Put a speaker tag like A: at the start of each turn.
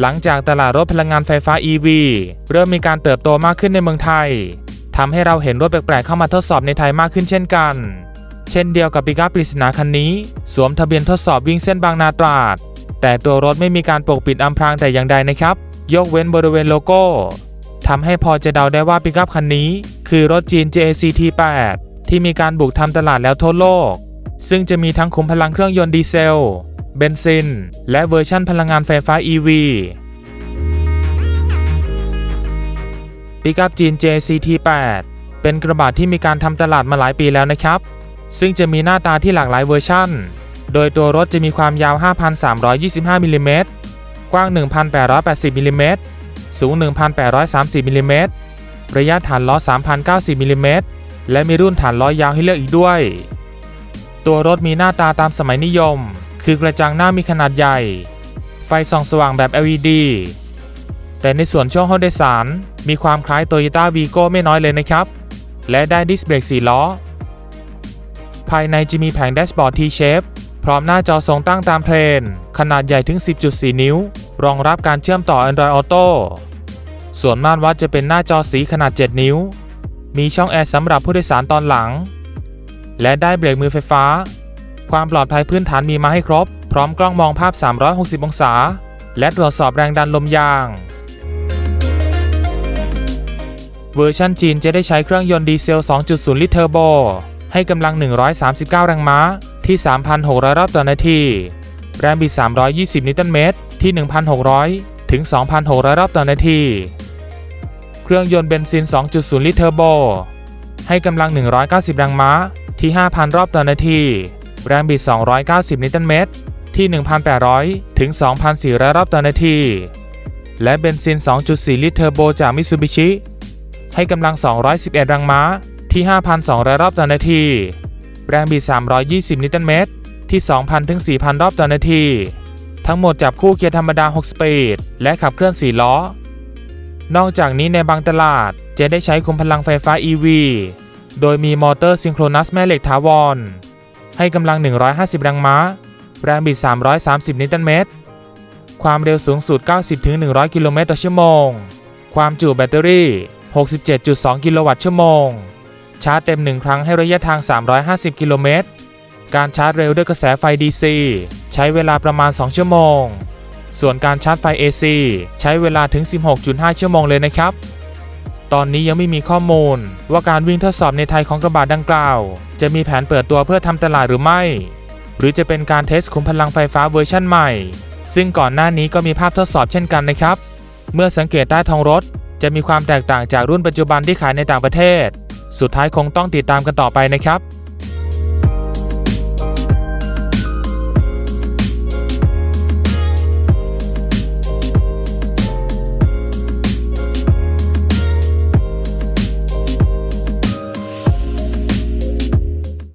A: หลังจากตลาดรถพลังงานไฟฟ้า EV เริ่มมีการเติบโตมากขึ้นในเมืองไทยทำให้เราเห็นรถแปลกๆเข้ามาทดสอบในไทยมากขึ้นเช่นกัน เช่นเดียวกับปิกอัปริศนาคันนี้ สวมทะเบียนทดสอบวิ่งเส้นบางนาตราด แต่ตัวรถไม่มีการปกปิดอำพรางแต่อย่างใดนะครับ ยกเว้นบริเวณโลโก้ทำให้พอจะเดาได้ว่าปิกอัพคันนี้ คือรถจีน JAC T8 ที่มีการบุกทำตลาดแล้วทั่วโลก ซึ่งจะมีทั้งขุมพลังเครื่องยนต์ดีเซล เบนซิน และเวอร์ชั่นพลังงานไฟฟ้า EV ปิกัพจีน JCT8 เป็นกระบะที่มีการทำตลาดมาหลายปีแล้วนะครับ ซึ่งจะมีหน้าตาที่หลากหลายเวอร์ชั่น โดยตัวรถจะมีความยาว 5,325มิลลิเมตรกว้าง 1,880มิลลิเมตรสูง 1,830มิลลิเมตรระยะฐานล้อ 3,090มิลลิเมตรและมีรุ่นฐานล้อยาวให้เลือกอีกด้วย ตัวรถมีหน้าตาตามสมัยนิยม คือกระจังหน้ามีขนาดใหญ่ ไฟส่องสว่างแบบ LED แต่ในส่วนช่วงห้องโดยสาร มีความคล้าย Toyota Vigo ไม่น้อยเลยนะครับ และได้ดิสเบรก4ล้อ ภายในจะมีแผงแดชบอร์ด T-shape พร้อมหน้าจอทรงตั้งตามเทรนขนาดใหญ่ถึง 10.4 นิ้ว รองรับการเชื่อมต่อ Android Auto ส่วนม่านวัดจะเป็นหน้าจอสีขนาด 7 นิ้ว มีช่องแอร์สำหรับผู้โดยสารตอนหลัง และได้เบรกมือไฟฟ้า ความปลอดภัยพื้นฐานมีมาให้ครบ พร้อมกล้องมองภาพ 360 องศา และตรวจสอบแรงดันลมยาง เวอร์ชันจีนจะได้ใช้เครื่องยนต์ดีเซล 2.0 ลิตรเทอร์โบ ให้กำลัง 139 แรงม้า ที่ 3,600 รอบต่อนาที แรงบิด 320 นิวตันเมตร ที่ 1,600 ถึง 2,600 รอบต่อนาที เครื่องยนต์เบนซิน 2.0 ลิตรเทอร์โบ ให้กำลัง 190 แรงม้าที่ 5,000 รอบต่อนาที แรงบิด 290 นิวตันเมตร ที่ 1,800 ถึง 2,400 รอบต่อนาที และเบนซิน 2.4 ลิตรเทอร์โบจากมิตซูบิชิ ให้กำลัง 211 แรงม้า ที่ 5,200 รอบต่อนาที แรงบิด 320 นิวตันเมตร ที่ 2,000 ถึง 4,000 รอบต่อนาที ทั้งหมดจับคู่เกียร์ธรรมดา 6 สปีด และขับเคลื่อน 4 ล้อ นอกจากนี้ในบางตลาดจะได้ใช้คุมพลังไฟฟ้า EV โดยมีมอเตอร์ซิงโครนัสแม่เหล็กถาวร ให้กำลัง 150 แรงม้า แรงบิด 330 นิวตันเมตร ความเร็วสูงสุด 90-100 กิโลเมตรต่อชั่วโมง ความจุแบตเตอรี่ 67.2 กิโลวัตต์ชั่วโมง ชาร์จเต็ม 1 ครั้งให้ระยะทาง 350 กิโลเมตร การชาร์จเร็วด้วยกระแสไฟ DC ใช้เวลาประมาณ 2 ชั่วโมง ส่วนการชาร์จไฟ AC ใช้เวลาถึง 16.5 ชั่วโมงเลยนะครับ ตอนนี้ยังไม่มีข้อมูล ว่าการวิ่งทดสอบในไทยของกระบะดังกล่าว จะมีแผนเปิดตัวเพื่อทำตลาดหรือไม่ หรือจะเป็นการเทสคุมพลังไฟฟ้าเวอร์ชั่นใหม่ ซึ่งก่อนหน้านี้ก็มีภาพทดสอบเช่นกันนะครับ เมื่อสังเกตใต้ท้องรถ จะมีความแตกต่างจากรุ่นปัจจุบันที่ขายในต่างประเทศ สุดท้ายคงต้องติดตามกันต่อไปนะครับ